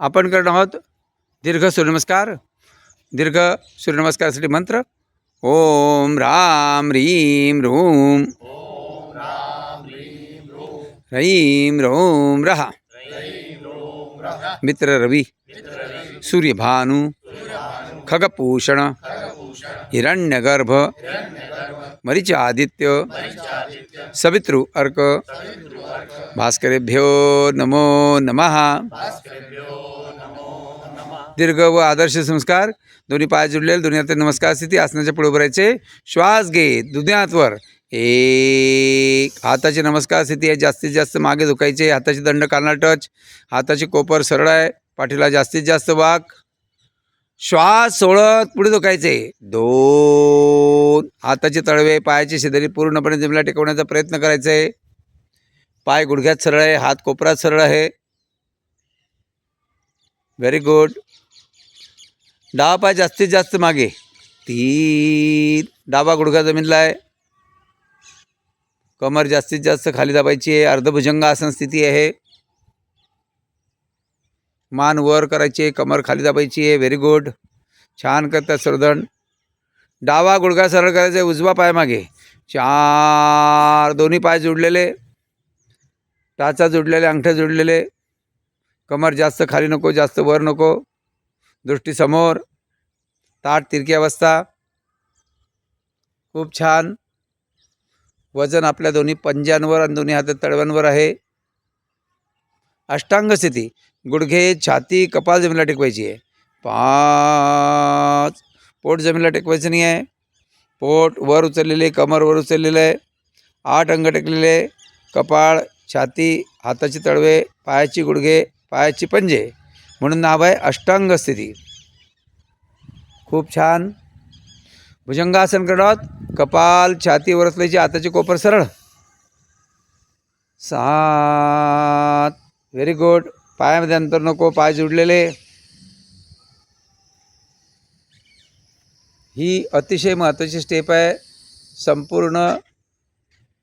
आपण करणार आहोत दीर्घ सूर्यनमस्कार दीर्घ सूर्यनमस्कारासाठी मंत्र। ओम राम ह्रीम रूम। ह्रीम रोम रहा। मित्र रवी। सूर्यभानु खगपूषण। हिरण्यगर्भ। मरीच आदित्य सवितृ अर्क। भास्करेभ्यो नमो नमः। दीर्घ व आदर्श संस्कार. दोन्ही पाय जुडलेले दोन्ही हात नमस्कार स्थिती. आसनाच्या पुढे उभारायचे श्वास घे. दोन्ही हातवर एक. हाताची नमस्कार स्थिती आहे. जास्तीत जास्त मागे झुकायचे. हाताची दंड कानाला टच हाताची कोपर सरळ आहे. पाठीला जास्तीत जास्त वाक. श्वास सोडत पुढे झुकायचे. दोन. हाताचे तळवे पायाचे शेजारी पूर्णपणे जमिला टेकवण्याचा प्रयत्न करायचा. आहे पाय गुडघ्यात सरळ आहे. हात कोपरात सरळ आहे. व्हेरी गुड डावा पाय जास्तीत जास्त मागे. तीन. डावा गुडघा जमीनला आहे. कमर जास्तीत जास्त खाली दाबायची आहे. अर्धभुजंग आसन स्थिती आहे. मान वर करायची आहे. कमर खाली दाबायची आहे. व्हेरी गुड छान करतात सर्वजण डावा गुडघा सरळ करायचा आहे. उजवा पाय मागे. चार. दोन्ही पाय जोडलेले. टाचा जोडलेले. अंगठे जोडलेले. कमर जास्त खाली नको जास्त वर नको. दृष्टीसमोर ताट तिरकी अवस्था. खूप छान. वजन आपल्या दोन्ही पंजांवर आणि दोन्ही हातात तळव्यांवर आहे. अष्टांग स्थिती. गुडघे छाती कपाल जमिनीला टेकवायची आहे. पाच. पोट जमिनीला टेकवायचं नाही आहे. पोट वर उचललेले कमर वर उचललेलं आहे. आठ अंग टेकलेले कपाळ छाती हाताची तळवे पायाची गुडघे पायाची पंजे. म्हणून नाव आहे अष्टांग स्थिती. खूप छान. भुजंगासन करत कपाल छाती वरसल्याची आताची कोपर सरळ. सात. व्हेरी गुड पायामध्ये अंतर नको पाय जुडलेले. ही अतिशय महत्त्वाची स्टेप आहे. संपूर्ण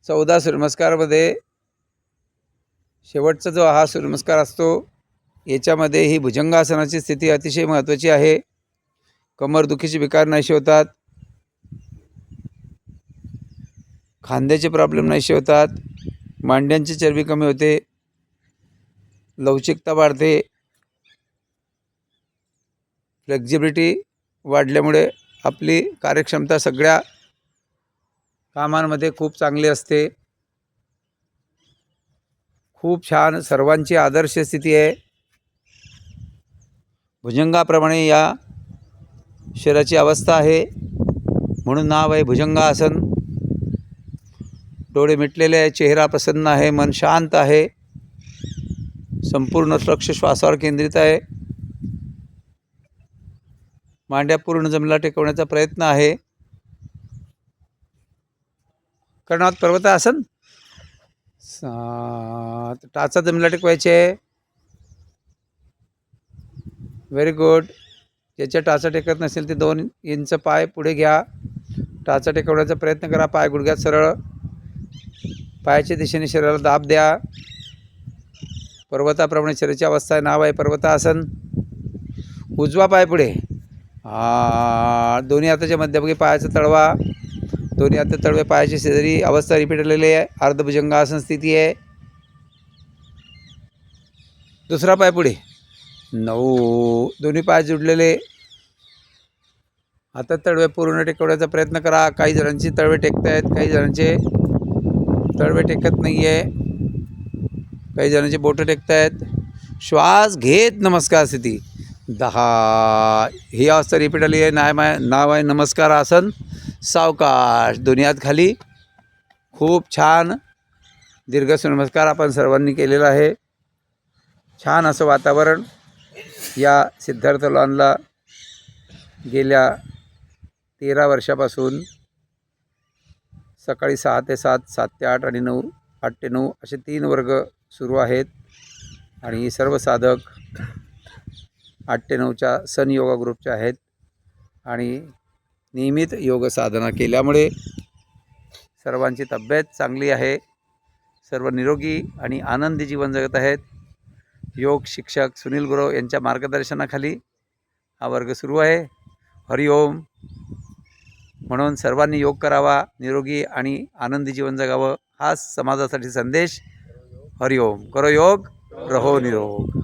चौदा सूर्यनमस्कारमध्ये शेवटचा जो हा सूर्यनमस्कार असतो याच्यामध्ये ही भुजंगासनाची स्थिती अतिशय महत्त्वाची आहे. कमरदुखीचे विकार नाहीसे होतात खांद्याचे प्रॉब्लेम नाहीसे होतात मांड्यांची चरबी कमी होते. लवचिकता वाढते. फ्लेक्झिबिलिटी वाढल्यामुळे आपली कार्यक्षमता सगळ्या कामांमध्ये खूप चांगली असते. खूप छान सर्वांची आदर्श स्थिती आहे. भुजंगाप्रमाणे या शरीराची अवस्था आहे. म्हणून नाव आहे भुजंगासन डोळे मिटलेले आहे चेहरा प्रसन्न आहे मन शांत आहे. संपूर्ण लक्ष श्वासावर केंद्रित आहे. मांड्या पूर्ण जमला टेकवण्याचा प्रयत्न आहे. कर्णात पर्वत आसन सात टाचा जमिला टेकवायचे व्हेरी गुड ज्याच्या टाचा टेकत नसेल ते दोन इंच पाय पुढे घ्या. टाचा टेकवण्याचा प्रयत्न करा. पाय गुडघ्यात सरळ. पायाच्या दिशेने शरीराला दाब द्या. पर्वताप्रमाणे शरीराची अवस्था आहे. नाव आहे पर्वतासन. उजवा पाय पुढे. दोन्ही हाताच्या मध्यभागी पायाचा तळवा. दोन्ही हात तळवे पायाची शेजारी अवस्था रिपीटलेली आहे. अर्धभुजंगासन स्थिती आहे. दुसरा पाय पुढे. नऊ. दोन्ही पाय जुडलेले. हातात तळवे पूर्ण टेकवण्याचा प्रयत्न करा. काही जणांची तळवे टेकत आहेत काही जणांचे तळवे टेकत नाही आहे काही जणांचे बोटं टेकत आहेत श्वास घेत नमस्कार स्थिती. दहा. ही अवस्था रिपीट आली आहे. नाय माय नाव आहे नमस्कार आसन. सावकाश. दुनियात खाली. खूप छान. दीर्घ नमस्कार आपण सर्वांनी केलेला आहे. छान असं वातावरण. या सिद्धार्थ लॉनला गेल्या तेरा वर्षापासून सकाळी सहा ते सात सात ते आठ आणि नऊ आठ ते नऊ असे तीन वर्ग सुरू आहेत. आणि सर्व साधक आठ ते नऊच्या सन योगा ग्रुपचे आहेत. आणि नियमित योग साधना केल्यामुळे सर्वांची तब्येत चांगली आहे. सर्व निरोगी आणि आनंदी जीवन जगत आहेत. योग शिक्षक सुनील गुरव यांच्या मार्गदर्शनाखाली हा वर्ग सुरू आहे. हरिओम म्हणून सर्वांनी योग करावा निरोगी आणि आनंदी जीवन जगावं हाच समाजासाठी संदेश. हरिओम करो योग रहो निरोग.